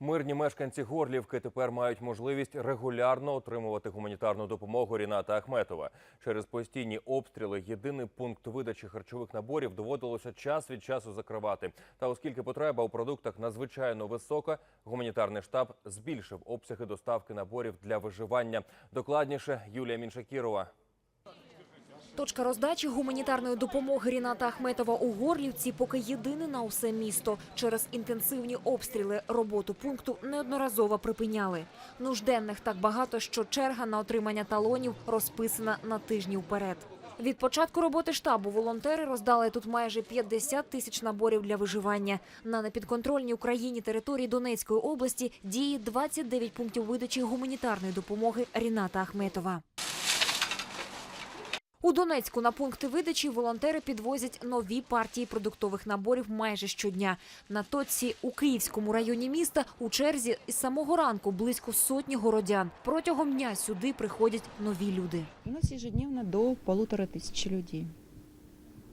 Мирні мешканці Горлівки тепер мають можливість регулярно отримувати гуманітарну допомогу Ріната Ахметова. Через постійні обстріли єдиний пункт видачі харчових наборів доводилося час від часу закривати. Та оскільки потреба у продуктах надзвичайно висока, гуманітарний штаб збільшив обсяги доставки наборів для виживання. Докладніше Юлія Міншакірова. Точка роздачі гуманітарної допомоги Ріната Ахметова у Горлівці поки єдине на усе місто. Через інтенсивні обстріли роботу пункту неодноразово припиняли. Нужденних так багато, що черга на отримання талонів розписана на тижні вперед. Від початку роботи штабу волонтери роздали тут майже 50 тисяч наборів для виживання. На непідконтрольній Україні території Донецької області діє 29 пунктів видачі гуманітарної допомоги Ріната Ахметова. У Донецьку на пункти видачі волонтери підвозять нові партії продуктових наборів майже щодня. На точці у Київському районі міста у черзі із самого ранку близько сотні городян. Протягом дня сюди приходять нові люди. У нас ежедневно до полутора тысяч людей.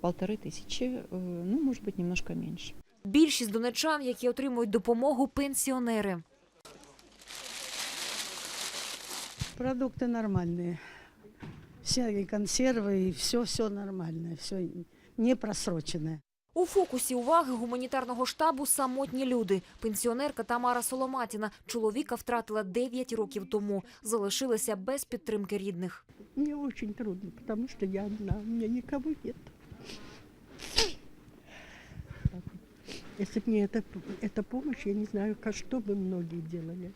Полторы тысячи, э, ну, может быть, немножко меньше. Більшість донечан, які отримують допомогу, пенсіонери. Продукты нормальные. Все и консервы, и все, все нормальное, все не просроченное. У фокусі уваги гуманітарного штабу самотні люди. Пенсіонерка Тамара Соломатіна чоловіка втратила 9 років тому. Залишилася без підтримки рідних. Мне очень трудно, потому что я одна, у меня никого нет. Если бы не эта, эта помощь, я не знаю, как, что бы многие делали.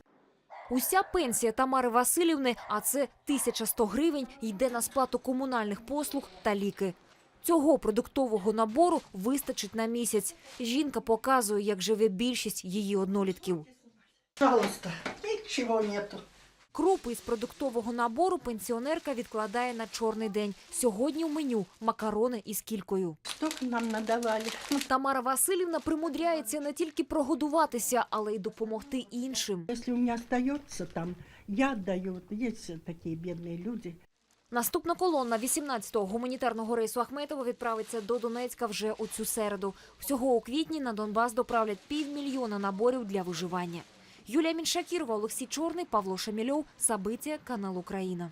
Уся пенсія Тамари Васильівни, а це 1100 гривень, йде на сплату комунальних послуг та ліки. Цього продуктового набору вистачить на місяць. Жінка показує, як живе більшість її однолітків. Пожалуйста, нічого нету. Крупи із продуктового набору пенсіонерка відкладає на чорний день. Сьогодні в меню макарони із кількою. Что нам надавали? Тамара Васильівна примудряється не тільки прогодуватися, але й допомогти іншим. Если у меня остается там, я. Вот Есть такие бедные люди. Наступна колона 18-го гуманітарного рейсу Ахметова відправиться до Донецька вже у цю середу. Всього у квітні на Донбас доправлять півмільйона наборів для виживання. Юлія Міншакірова, Олексій Чорний, Павло Шамільов, Сабиття, канал Україна.